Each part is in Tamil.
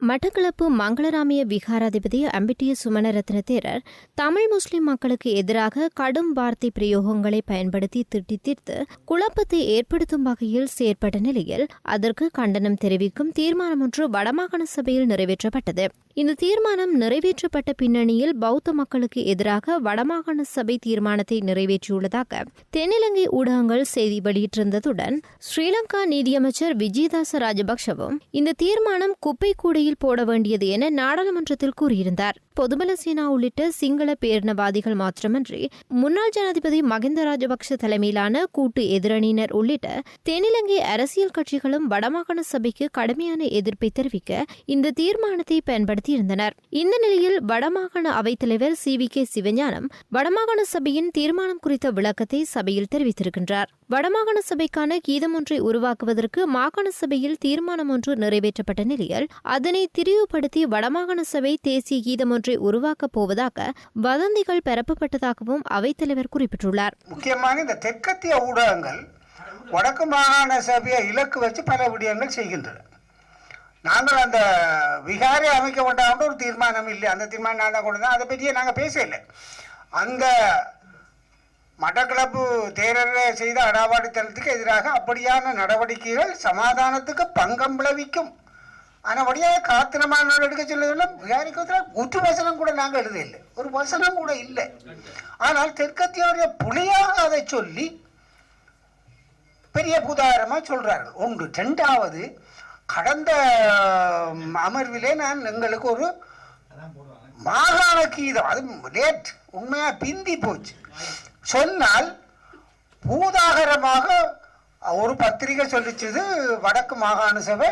மட்டக்களப்பு மங்களராமிய விகாராதிபதி அம்பிட்டிய சுமணரத்ன தேரர் தமிழ் முஸ்லிம் மக்களுக்கு எதிராக கடும் வார்த்தை பிரயோகங்களை பயன்படுத்தி திட்டி தீர்த்து குழப்பத்தை ஏற்படுத்தும் வகையில் செயற்பட்ட நிலையில் அதற்கு கண்டனம் தெரிவிக்கும் தீர்மானம் ஒன்று வடமாகாண சபையில் நிறைவேற்றப்பட்டது. இந்த தீர்மானம் நிறைவேற்றப்பட்ட பின்னணியில் பௌத்த மக்களுக்கு எதிராக வடமாகாண சபை தீர்மானத்தை நிறைவேற்றியுள்ளதாக தென்னிலங்கை ஊடகங்கள் செய்தி வெளியிட்டிருந்ததுடன் ஸ்ரீலங்கா நீதியமைச்சர் விஜயதாச ராஜபக்ஷவும் இந்த தீர்மானம் குப்பை கூடையில் போட வேண்டியது என நாடாளுமன்றத்தில் கூறியிருந்தார். பொதுபல சேனா உள்ளிட்ட சிங்கள பேரினவாதிகள் மாத்திரமன்றி முன்னாள் ஜனாதிபதி மகிந்த ராஜபக்ஷ தலைமையிலான கூட்டு எதிரணியினர் உள்ளிட்ட தென்னிலங்கை அரசியல் கட்சிகளும் வடமாகாண சபைக்கு கடுமையான எதிர்ப்பை தெரிவிக்க இந்த தீர்மானத்தை பயன்படுத்தியிருந்தனர். இந்த நிலையில் வடமாகாண அவைத்தலைவர் சி வி கே சிவஞானம் வடமாகாண சபையின் தீர்மானம் குறித்த விளக்கத்தை சபையில் தெரிவித்திருக்கின்றார். வடமாகாண சபைக்கான கீதம் ஒன்றை உருவாக்குவதற்கு மாகாண சபையில் தீர்மானம் ஒன்று நிறைவேற்றப்பட்ட நிலையில் அதனை திரிவுபடுத்தி வடமாகாண சபை தேசிய கீதம் ஒன்றை உருவாக்கப் போவதாக வதந்திகள் பரப்பப்பட்டதாகவும் அவைத்தலைவர் குறிப்பிட்டுள்ளார். முக்கியமாக இந்த தெற்கத்திய ஊடகங்கள் வடக்கு மாகாண சபையை இலக்கு வச்சு பல விடயங்கள் செய்கின்றன. நாங்கள் அந்த விகாரை அமைக்க வேண்டாம் ஒரு தீர்மானம் இல்லை. அந்த தீர்மானம் நான் தான் கொண்டு அதை பற்றியே நாங்கள் பேசலை அந்த மட்டக்களப்பு தேரரை செய்த அடாவாடித்தனத்துக்கு எதிராக அப்படியான நடவடிக்கைகள் சமாதானத்துக்கு பங்கம் விளைவிக்கும். ஆனபடியாக காத்திரமான நாள் எடுக்க சொல்லுதுன்னா விகாரிக்கு ஒரு வசனம் கூட நாங்கள் எழுதவில்லை. ஒரு வசனம் கூட இல்லை. ஆனால் தெற்கத்தியோடைய புலியாக அதை சொல்லி பெரிய புதாரமாக சொல்கிறார்கள் ஒன்று ரெண்டாவது கடந்த அமர்விலே நான் எங்களுக்கு ஒரு மாகாண கீதம் அது லேட் உண்மையாக பிந்தி போச்சு. சொன்னால் பூதாகரமாக ஒரு பத்திரிகை சொல்லிச்சது வடக்கு மாகாண சபை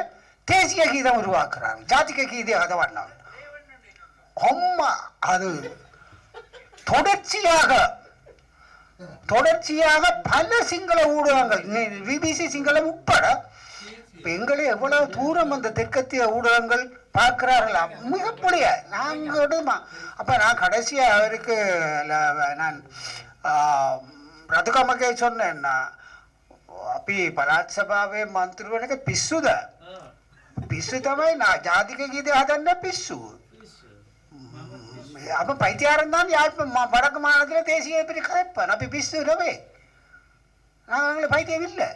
தேசிய கீதம் உருவாக்குறாங்க. ஜாதிக கீத கதவாடினாங்க அம்மா அது தொடர்ச்சியாக தொடர்ச்சியாக பல சிங்கள ஊடகங்கள் பிபிசி சிங்களம் உட்பட எங்களை எவ்வளவு தூரம் அந்த தெற்கத்திய ஊடகங்கள் பார்க்கிறார்களா? மிகப்படிய நாங்கள் அப்போ நான் கடைசியாக அவருக்கு நான் රජකමකේ චොන්න එන්න අපි පළාත් සභාවේ මන්ත්‍රී වෙන එක පිස්සුද පිස්සු තමයි නා ජාතික ගීතය හදන්න පිස්සු අප පයිතිහාරන් දාන්න යාත් බඩක මානතර தேசிய பிரிக்கப்பன் අපි பிස්සு இல்லவே நான் எங்களை பைத்தியம் இல்லை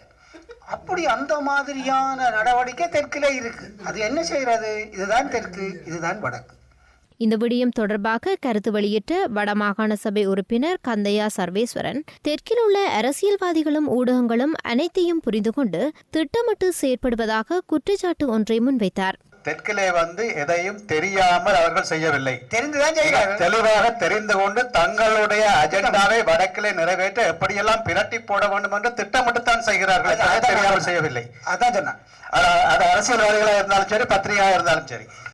அப்படி அந்த மாதிரியான நடவடிக்கை தெற்கிலே இருக்கு அது என்ன செய்யறது இதுதான் தெற்கு இதுதான் வடக்கு. இந்த விடயம் தொடர்பாக கருத்து வெளியிட்ட வடமாகாண சபை உறுப்பினர் கந்தையா சர்வேஸ்வரன் தெற்கில் உள்ள அரசியல்வாதிகளும் ஊடகங்களும் அனைத்தையும் புரிந்து கொண்டு திட்டமிட்டு செயற்படுவதாக குற்றச்சாட்டு ஒன்றை முன்வைத்தார். தெற்கிலே வந்து எதையும் தெரியாமல் அவர்கள் செய்யவில்லை. தெளிவாக தெரிந்து கொண்டு தங்களுடைய அஜெண்டாவை வடக்கிலே நிறைவேற்ற எப்படியெல்லாம் பிரட்டி போட வேண்டும் என்று திட்டமிட்டுத்தான் செய்கிறார்கள். தெரியாமல் செய்யவில்லை. அதான் சொன்னேன் அது அது அரசியல்வாதிகளாக இருந்தாலும் சரி பத்திரிகையாக இருந்தாலும் சரி.